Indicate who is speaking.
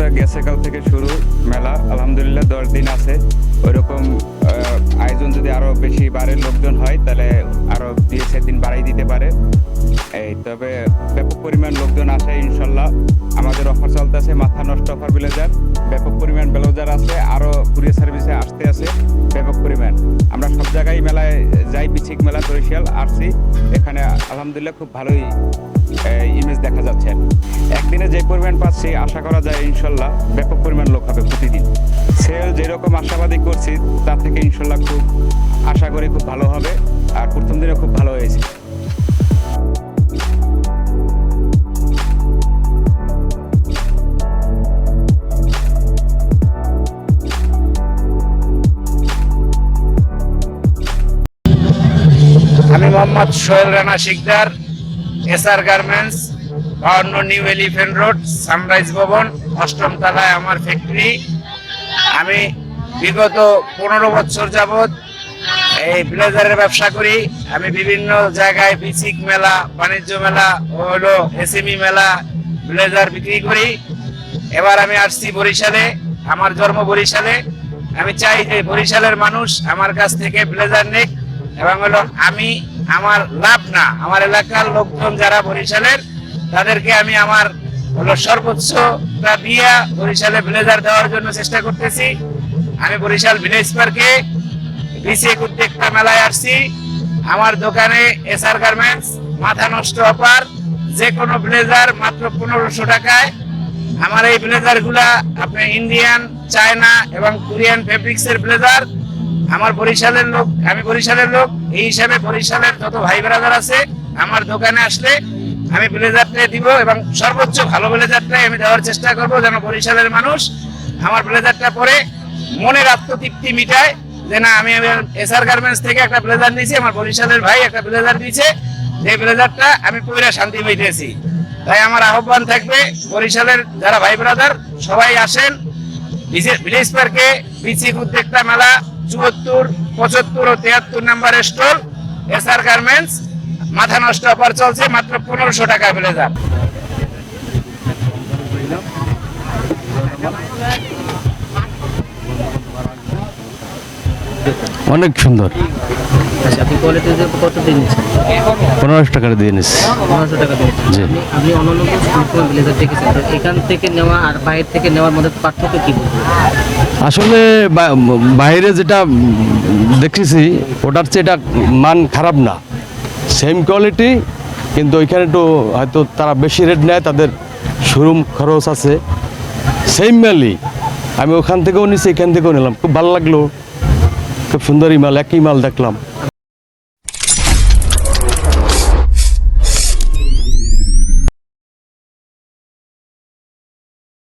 Speaker 1: ব্যবস্থা গেছেকাল থেকে শুরু মেলা। আলহামদুলিল্লাহ দশ দিন আছে। ওইরকম আয়োজন যদি আরও বেশি বাড়ে, লোকজন হয়, তাহলে আরও দুই চার দিন বাড়াই দিতে পারে। এই, তবে ব্যাপক পরিমাণ লোকজন আসে ইনশাল্লাহ। আমাদের অফার চলতেছে, মাথা নষ্ট অফার ব্লেজার ব্যাপক পরিমাণ ব্লেজার আছে, আরও কুরিয়ার সার্ভিসে আসতে আছে, ব্যাপক পরিমাণ। আমরা সব জায়গায় মেলায় যাই পিছিক মেলা বরিশাল আসছি এখানে আলহামদুলিল্লাহ খুব ভালোই ইমেজ দেখা যাচ্ছে। একদিনে যে পরিমাণ পাচ্ছি, আশা করা যায় ইনশাল্লাহ ব্যাপক পরিমাণ লোক হবে প্রতিদিন। সেল যেরকম আশাবাদী করছি, তার থেকে ইনশাল্লাহ খুব আশা করি খুব ভালো হবে, আর প্রথম দিনে খুব ভালো হয়েছে।
Speaker 2: আমি মোহাম্মদ সোহেল রানা শিকদার। এসআর গার্মেন্টস, বাউন্ন নিউ এলিফেন্ট রোড, সানরাইজ ভবন, অষ্টম তলায় আমার ফ্যাক্টরি। আমি বিগত পনেরো বছর যাবত এই ব্লেজারের ব্যবসা করি। আমি বিভিন্ন জায়গায় বিচিক মেলা, বাণিজ্য মেলা, হলো এসএমই মেলা, ব্লেজার বিক্রি করি। এবার আমি আসছি বরিশালে, আমার জন্ম বরিশালে। আমি চাই যে বরিশালের মানুষ আমার কাছ থেকে ব্লেজার নেক এবং হলো আমি আমার লাভ না। আমার এলাকার লোকজন যারা বরিশালের, তাদেরকে আমি আমার হলো সর্বোচ্চটা দিয়া বরিশালে ব্লেজার দেওয়ার জন্য চেষ্টা করতেছি। আমি বরিশাল ভিলেজ পার্কে বিসিএ উদ্যোক্তা মেলায় আসছি। আমার দোকানে এসআর গার্মেন্টস, মাথা নষ্ট অফার যে কোনো ব্লেজার মাত্র পনেরোশো টাকায়। আমার এই ব্লেজারগুলা আপনি ইন্ডিয়ান, চায়না এবং কোরিয়ান ফেব্রিক্স এর ব্লেজার আমার বরিশালের লোক, আমি বরিশালের লোক, এই হিসাবে বরিশালের যত ভাই ব্রাদার আছে, আমার দোকানে আসলে আমি ব্লেজারটাই দিব এবং সর্বোচ্চ ভালো ব্লেজারটাই আমি দেওয়ার চেষ্টা করব যেন বরিশালের মানুষ আমার ব্লেজারটা পরে মনের আত্মতৃপ্তি মিটায় যে না, আমি এসআর গার্মেন্টস থেকে একটা ব্লেজার নিয়েছি, আমার বরিশালের ভাই একটা ব্লেজার দিয়েছে, যে ব্লেজারটা আমি পরে শান্তি পাইতেছি। তাই আমার আহ্বান থাকবে, বরিশালের যারা ভাই ব্রাদার, সবাই আসেন ভিলেজ পার্কে বিচিক উদ্যোক্তা মেলা চুয়াত্তর, পঁচাত্তর ও তেহাত্তর নাম্বার স্টল, এসআর গার্মেন্টস, মাথা নষ্ট অফার চলছে, মাত্র পনেরোশো টাকা ব্লেজার
Speaker 3: অনেক সুন্দর।
Speaker 4: আচ্ছা আপনি কোয়ালিটিতে কত নিচ্ছেন?
Speaker 3: পনেরোশো টাকা দিয়ে নিচ্ছি।
Speaker 4: পনেরোশো টাকা দিয়ে
Speaker 3: জি।
Speaker 4: আপনি আপনি অন্যান্য ব্লেজার দেখেছেন তো এখান থেকে নেওয়া আর বাইরে থেকে নেওয়ার মধ্যে পার্থক্য কি
Speaker 3: আসলে বাইরে যেটা দেখেছি ওটার চেয়ে এটা মান খারাপ না। সেম কোয়ালিটি কিন্তু ওইখানে একটু হয়তো তারা বেশি রেট নেয় তাদের শোরুম খরচ আছে। সেম মালই আমি ওখান থেকেও নিছি এখান থেকেও নিলাম। খুব ভালো লাগল। খুব সুন্দরই মাল একই মাল দেখলাম।